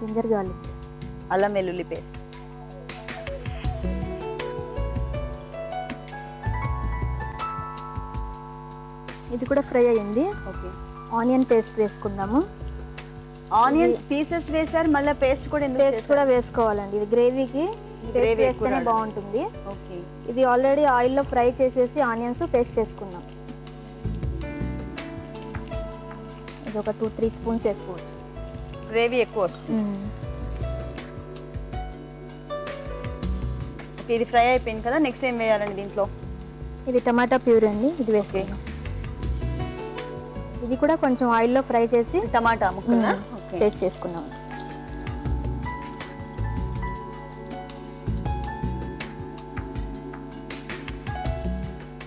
Ginger garlic అల్లం వెల్లుల్లి paste ఇది కూడా ఫ్రై అయ్యింది. ఓకే. ఆనియన్ పేస్ట్ వేసుకుందాము. ఆనియన్స్ పీసెస్ వేసారు మళ్ళీ పేస్ట్ కూడా పేస్ట్ కూడా వేసుకోవాలండి. ఇది గ్రేవీకి పేస్ట్ వేస్తేనే బాగుంటుంది. ఓకే. ఇది ఆల్రెడీ ఆయిల్లో ఫ్రై చేసేసి ఆనియన్స్ పేస్ట్ చేసుకుందాం. ఇది ఒక టూ త్రీ స్పూన్స్ వేసుకోవచ్చు. గ్రేవీ ఎక్కువ వస్తుంది. ఇది ఫ్రై అయిపోయింది కదా నెక్స్ట్ ఏం వేయాలండి దీంట్లో? ఇది టమాటా ప్యూర్ అండి ఇది వేసుకుందాం. ఇది కూడా కొంచెం ఆయిల్లో ఫ్రై చేసి టమాటా ముక్కలా ఓకే. పేస్ట్ చేసుకుందాం.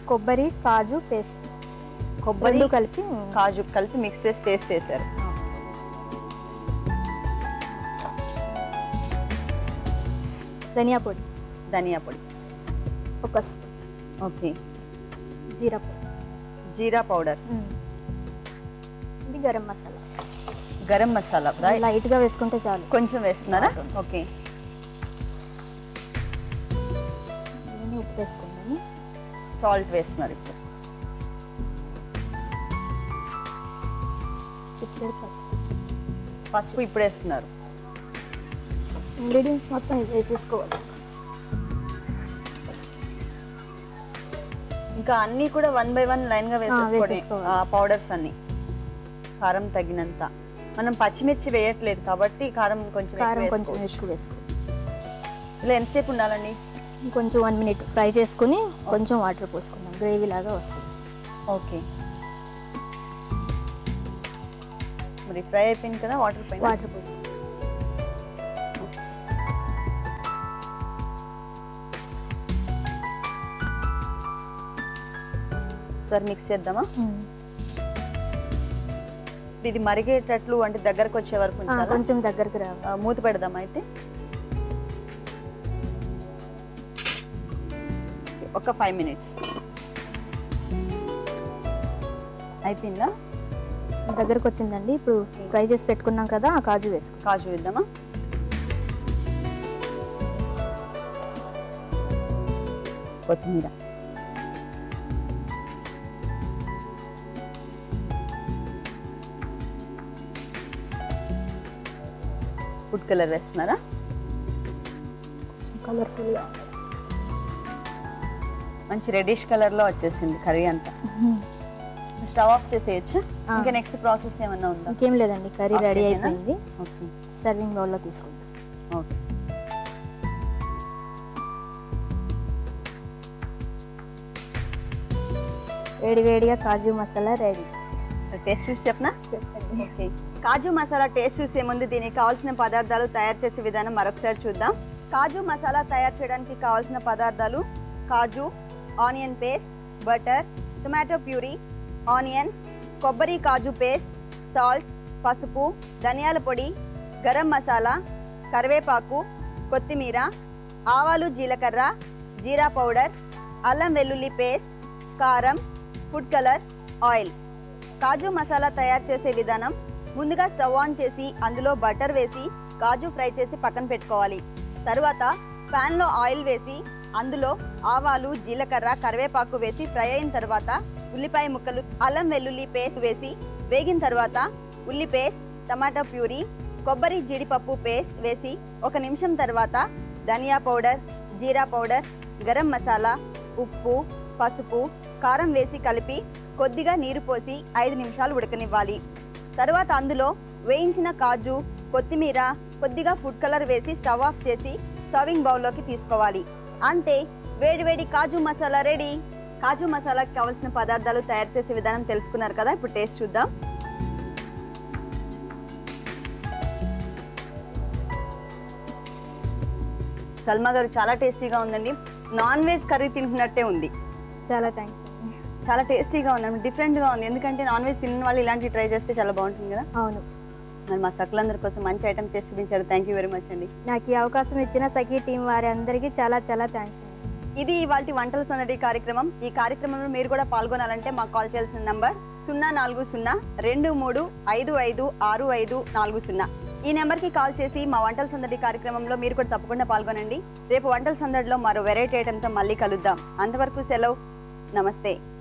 కొబ్బరి కాజు పేస్ట్. కొబ్బరి కలిపి కాజు కలిపి మిక్స్ చేసి పేస్ట్ చేశారు. ధనియా పొడి. ధనియా పొడి. ఒక స్పూన్ ఓకే. జీరా పొడి. జీరా పౌడర్. ఇది గరం మసాలా. గరం మసాలా right? లైట్గా వేసుకుంటే చాలు. కొంచెం వేస్తున్నారా ఓకే. ఉప్పు వేసుకుందాము. సాల్ట్ వేస్తున్నారు ఇప్పుడు. చిక్కడి పసుపు. పసుపు ఇప్పుడు వేస్తున్నారు. ఇంగ్రీడియంట్స్ మొత్తం ఇది వేసేసుకోవాలి ఇంకా అన్ని కూడా వన్ బై వన్ లైన్గా వేసేసుకోవాలి. పౌడర్స్ అన్ని. కారం తగినంత. మనం పచ్చిమిర్చి వేయట్లేదు కాబట్టి కారం కొంచెం కారం కొంచెం. ఎక్కువ వేసుకోవాలి ఇలా ఎంతసేపు ఉండాలండి? కొంచెం వన్ మినిట్ ఫ్రై చేసుకుని కొంచెం వాటర్ పోసుకుందాం. గ్రేవీ లాగా వస్తుంది. ఓకే. మరి ఫ్రై అయిపోయింది కదా వాటర్ పైన వాటర్ పోసుకుందాం. సార్ మిక్స్ చేద్దామా. ఇది మరిగేటట్లు అంటే దగ్గరకు వచ్చే వరకు? కొంచెం దగ్గరికి ఆ, మూత పెడదామా అయితే? ఒక ఫైవ్ మినిట్స్ అయిపోయిందా? దగ్గరకు వచ్చిందండి. ఇప్పుడు ఫ్రై చేసి పెట్టుకున్నాం కదా ఆ కాజు వేసుకో. కాజు వేద్దామా? కొత్తిమీర. ఫుడ్ కలర్ వేస్తున్నారా? కలర్ఫుల్గా మంచి రెడిష్ కలర్లో వచ్చేసింది కర్రీ అంతా. స్టవ్ ఆఫ్ చేసేయచ్చు. ఇంకా నెక్స్ట్ ప్రాసెస్ ఏమన్నా ఉందా? ఇంకేం లేదండి కర్రీ రెడీ? అయిపోయింది. ఓకే. సర్వింగ్ బౌల్లో తీసుకుందాం. ఓకే. వేడి వేడిగా కాజు మసాలా రెడీ. టేస్ట్ చూసి చెప్పనా? ఓకే కాజు మసాలా టేస్ట్ చూసే ముందు దీనికి కావాల్సిన పదార్థాలు తయారు చేసే విధానం మరొకసారి చూద్దాం. కాజు మసాలా తయారు చేయడానికి కావాల్సిన పదార్థాలు kaju onion paste butter tomato puree onions కొబ్బరి కాజు పేస్ట్ సాల్ట్ పసుపు ధనియాల పొడి గరం మసాలా కరివేపాకు కొత్తిమీర ఆవాలు జీలకర్ర జీరా పౌడర్ అల్లం వెల్లుల్లి పేస్ట్ కారం food colour oil kaju masala తయారు చేసే విధానం ముందుగా స్టవ్ ఆన్ చేసి అందులో బటర్ వేసి కాజు ఫ్రై చేసి పక్కన పెట్టుకోవాలి. తరువాత ప్యాన్లో ఆయిల్ వేసి అందులో ఆవాలు జీలకర్ర కరివేపాకు వేసి ఫ్రై అయిన తర్వాత ఉల్లిపాయ ముక్కలు అల్లం వెల్లుల్లి పేస్ట్ వేసి వేగిన తర్వాత ఉల్లి పేస్ట్ టమాటా ప్యూరీ కొబ్బరి జీడిపప్పు పేస్ట్ వేసి ఒక నిమిషం తర్వాత ధనియా పౌడర్ జీరా పౌడర్ గరం మసాలా ఉప్పు పసుపు కారం వేసి కలిపి కొద్దిగా నీరు పోసి ఐదు నిమిషాలు ఉడకనివ్వాలి. తర్వాత అందులో వేయించిన కాజు కొత్తిమీర కొద్దిగా ఫుడ్ కలర్ వేసి స్టవ్ ఆఫ్ చేసి సర్వింగ్ బౌల్లోకి తీసుకోవాలి. అంతే వేడివేడి కాజు మసాలా రెడీ. కాజు మసాలాకి కావాల్సిన పదార్థాలు తయారు చేసే విధానం తెలుసుకున్నారు కదా? ఇప్పుడు టేస్ట్ చూద్దాం. సల్మా గారు చాలా టేస్టీగా ఉందండి. నాన్ వెజ్ కర్రీ తింటున్నట్టే ఉంది. చాలా థ్యాంక్స్ చాలా టేస్టీగా ఉందండి డిఫరెంట్గా ఉంది. ఎందుకంటే నాన్ వెజ్ తిన్న వాళ్ళు ఇలాంటివి ట్రై చేస్తే చాలా బాగుంటుంది కదా. అవును. మరి మా సకులందరి కోసం మంచి ఐటమ్ చేసి చూపించారు. థ్యాంక్ యూ వెరీ మచ్ అండి. నాకు ఈ అవకాశం ఇచ్చిన సఖీ టీం వారి అందరికీ చాలా చాలా థ్యాంక్స్ ఇది ఇవాళ వంటల సందడి కార్యక్రమం. ఈ కార్యక్రమంలో మీరు కూడా పాల్గొనాలంటే మాకు కాల్ చేయాల్సిన నంబర్ సున్నా నాలుగు సున్నా రెండు మూడు ఐదు ఐదు ఆరు ఐదు నాలుగు సున్నా. ఈ నెంబర్కి కాల్ చేసి మా వంటల సందడి కార్యక్రమంలో మీరు కూడా తప్పకుండా పాల్గొనండి. రేపు వంటల సందడిలో మరో వెరైటీ ఐటెంతో మళ్ళీ కలుద్దాం. అంతవరకు సెలవు. నమస్తే.